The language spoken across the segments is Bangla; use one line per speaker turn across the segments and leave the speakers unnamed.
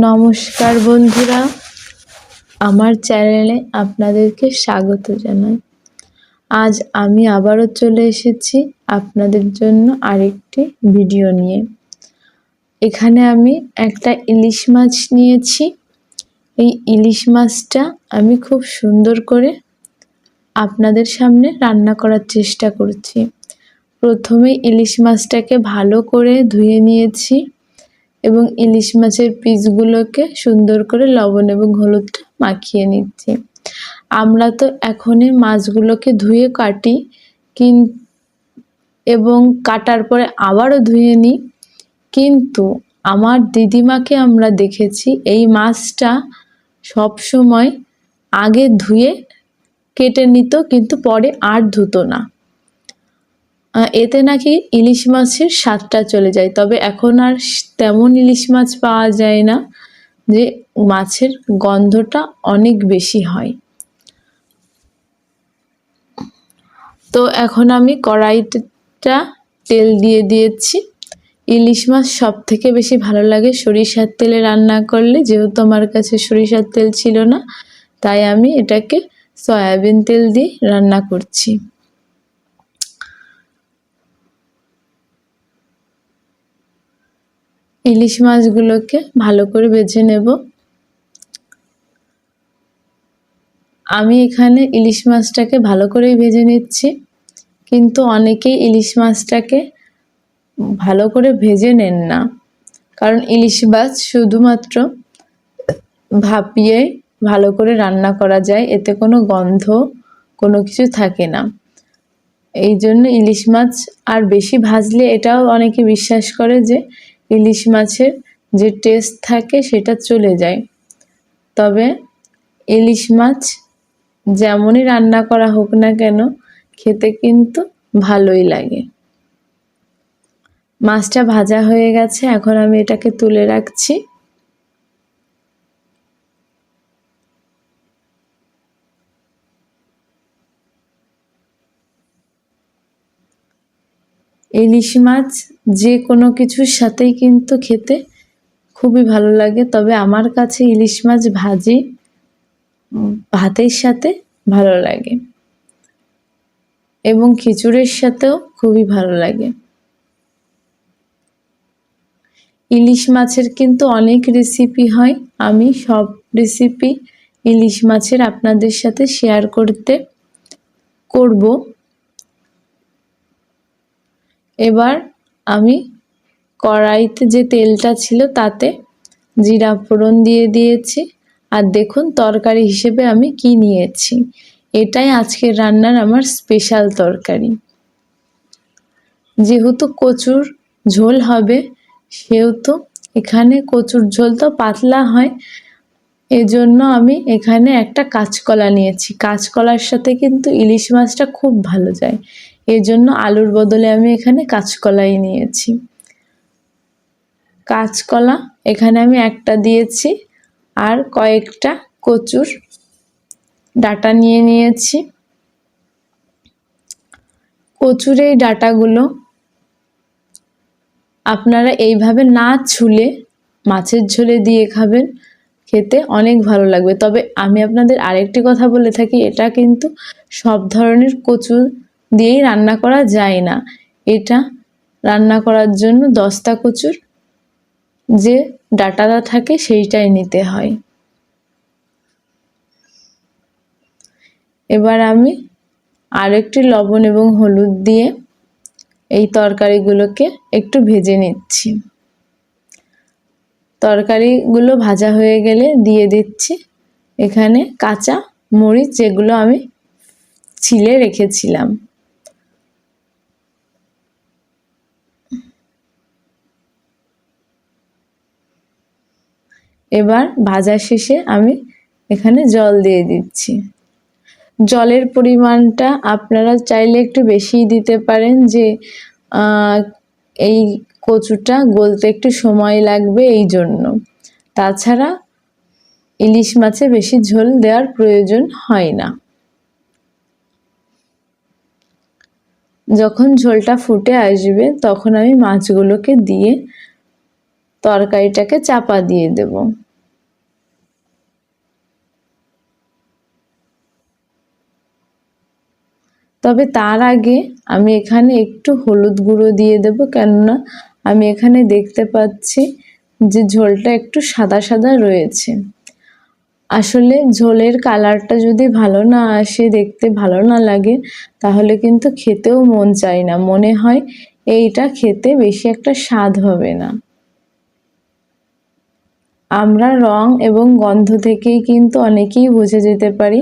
নমস্কার বন্ধুরা, আমার চ্যানেলে আপনাদেরকে স্বাগত জানাই। আজ আমি আবারও চলে এসেছি আপনাদের জন্য আরেকটি ভিডিও নিয়ে। এখানে আমি একটা ইলিশ মাছ নিয়েছি। এই ইলিশ মাছটা আমি খুব সুন্দর করে আপনাদের সামনে রান্না করার চেষ্টা করছি। প্রথমে ইলিশ মাছটাকে ভালো করে ধুয়ে নিয়েছি। এবং ইলিশ মাছের পিসগুলোকে সুন্দর করে লবণ এবং হলুদটা মাখিয়ে নিচ্ছি। আমরা তো এখনই মাছগুলোকে ধুয়ে কাটি, কিন, এবং কাটার পরে আবারও ধুয়ে নিই। কিন্তু আমার দিদিমাকে আমরা দেখেছি এই মাছটা সব সময় আগে ধুয়ে কেটে নিত, কিন্তু পরে আর ধুতো না। এতে নাকি ইলিশ মাছের স্বাদটা চলে যায়। তবে এখন আর তেমন ইলিশ মাছ পাওয়া যায় না যে মাছের গন্ধটা অনেক বেশি হয়। তো এখন আমি কড়াইটা তেল দিয়ে দিয়েছি। ইলিশ মাছ সব থেকে বেশি ভালো লাগে সরিষার তেলে রান্না করলে, যেহেতু আমার কাছে সরিষার তেল ছিল না, তাই আমি এটাকে সয়াবিন তেল দিয়ে রান্না করছি। ইলিশ মাছগুলোকে ভালো করে বেছে নেব। আমি এখানে ইলিশ মাছটাকে ভালো করেই ভেজে নিচ্ছি, কিন্তু অনেকেই ইলিশ মাছটাকে ভালো করে ভেজে নেন না, কারণ ইলিশ মাছ শুধুমাত্র ভাপিয়ে ভালো করে রান্না করা যায়, এতে কোনো গন্ধ, কোনো কিছু থাকে না। এই জন্য ইলিশ মাছ আর বেশি ভাজলে এটাও অনেকে বিশ্বাস করে যে ইলিশ মাছের যে টেস্ট থাকে সেটা চলে যায়। তবে ইলিশ মাছ যেমনই রান্না করা হোক না কেন, খেতে কিন্তু ভালোই লাগে। মাছটা ভাজা হয়ে গেছে, এখন আমি এটাকে তুলে রাখছি। ইলিশ মাছ যে কোনো কিছুর সাথেই কিন্তু খেতে খুবই ভালো লাগে। তবে আমার কাছে ইলিশ মাছ ভাজি ভাতের সাথে ভালো লাগে এবং খিচুড়ির সাথেও খুবই ভালো লাগে। ইলিশ মাছের কিন্তু অনেক রেসিপি হয়। আমি সব রেসিপি ইলিশ মাছের আপনাদের সাথে শেয়ার করতে করব। এবার আমি কড়াইতে যে তেলটা ছিল তাতে জিরা ফোড়ন দিয়ে দিয়েছি। আর দেখুন তরকারি হিসেবে আমি কি নিয়েছি। এটাই আজকের রান্নার আমার স্পেশাল তরকারি। যেহেতু কচুর ঝোল হবে, সেহেতু এখানে কচুর ঝোল তো পাতলা হয়, এজন্য আমি এখানে একটা কাঁচকলা নিয়েছি। কাঁচকলার সাথে কিন্তু ইলিশ মাছটা খুব ভালো যায়। এই জন্য আলুর বদলে আমি এখানে কাঁচকলাই নিয়েছি। কাঁচকলা এখানে আমি একটা দিয়েছি আর কয়েকটা কচুর ডাটা নিয়ে নিয়েছি। কচুর এই ডাটাগুলো আপনারা এইভাবে না ছুলে মাছের ঝোলে দিয়ে খাবেন, খেতে অনেক ভালো লাগবে। তবে আমি আপনাদের আরেকটি কথা বলে থাকি, এটা কিন্তু সব ধরনের কচু দিয়েই রান্না করা যায় না। এটা রান্না করার জন্য দস্তা কচুর যে ডাটাটা থাকে সেইটাই নিতে হয়। এবার আমি আরেকটি লবণ এবং হলুদ দিয়ে এই তরকারিগুলোকে একটু ভেজে নিচ্ছি। তরকারিগুলো ভাজা হয়ে গেলে দিয়ে দিচ্ছি এখানে কাঁচা মরিচ যেগুলো আমি ছিলে রেখেছিলাম। এবার ভাজা শেষে আমি এখানে জল দিয়ে দিচ্ছি। জলের পরিমাণটা আপনারা চাইলে একটু বেশিই দিতে পারেন যে এই কচুটা গলতে একটু সময় লাগবে এই জন্য। তাছাড়া ইলিশ মাছে বেশি ঝোল দেওয়ার প্রয়োজন হয় না। যখন ঝোলটা ফুটে আসবে তখন আমি মাছগুলোকে দিয়ে তরকারিটাকে চাপা দিয়ে দেব। তবে তার আগে আমি এখানে একটু হলুদ গুঁড়ো দিয়ে দেব, কেননা আমি এখানে দেখতে পাচ্ছি যে ঝোলটা একটু সাদা সাদা রয়েছে। আসলে ঝোলের কালারটা যদি ভালো না আসে, দেখতে ভালো না লাগে, তাহলে কিন্তু খেতেও মন চায় না। মনে হয় এইটা খেতে বেশি একটা স্বাদ হবে না। আমরা রং এবং গন্ধ থেকেই কিন্তু অনেকেই বুঝে যেতে পারি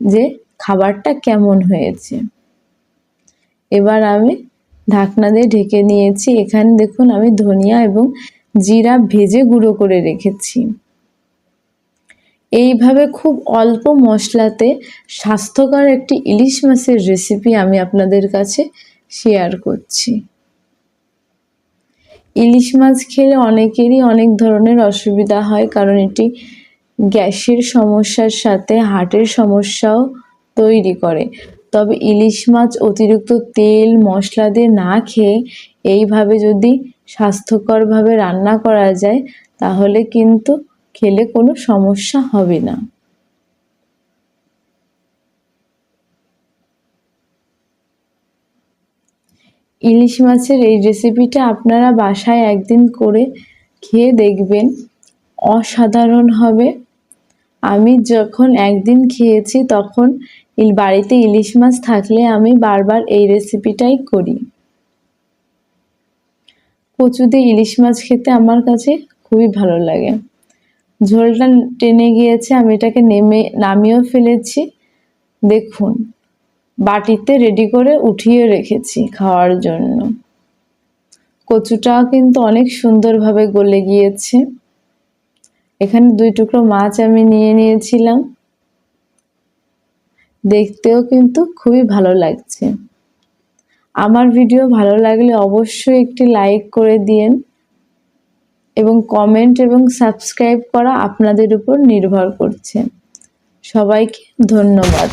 যে খাবারটা কেমন হয়েছে? এবার আমি ঢাকনা দিয়ে ঢেকে নিয়েছি। এখানে দেখুন আমি ধনিয়া এবং জিরা ভেজে গুঁড়ো করে রেখেছি। এইভাবে খুব অল্প মশলাতে স্বাস্থ্যকর একটি ইলিশ মাছের রেসিপি আমি আপনাদের কাছে শেয়ার করছি। ইলিশ মাছ খেলে অনেকেরই অনেক ধরনের অসুবিধা হয়, কারণ এটি গ্যাসের সমস্যার সাথে হার্টের সমস্যাও তৈরি করে। তবে ইলিশ মাছ অতিরিক্ত তেল, মশলা দিয়ে না খেয়ে এইভাবে যদি স্বাস্থ্যকরভাবে রান্না করা যায়, তাহলে কিন্তু খেলে কোনো সমস্যা হবে না। ইলিশ মাছের এই রেসিপিটা আপনারা বাসায় একদিন করে খেয়ে দেখবেন। অসাধারণ হবে। আমি যখন একদিন খেয়েছি তখন বাড়িতে ইলিশ মাছ থাকলে আমি বারবার এই রেসিপিটাই করি। কচু দিয়ে ইলিশ মাছ খেতে আমার কাছে খুবই ভালো লাগে। ঝোলটা টেনে গিয়েছে, আমি এটাকে নেমে, নামিয়েও ফেলেছি। দেখুন, বাটিতে রেডি করে উঠিয়ে রেখেছি খাওয়ার জন্য। কচুটাও কিন্তু অনেক সুন্দরভাবে গলে গিয়েছে। এখানে দুই টুকরো মাছ আমি নিয়ে নিয়েছিলাম। দেখতেও কিন্তু খুবই ভালো লাগছে। আমার ভিডিও ভালো লাগলে অবশ্যই একটি লাইক করে দিন এবং কমেন্ট এবং সাবস্ক্রাইব করা আপনাদের উপর নির্ভর করছে। সবাইকে ধন্যবাদ।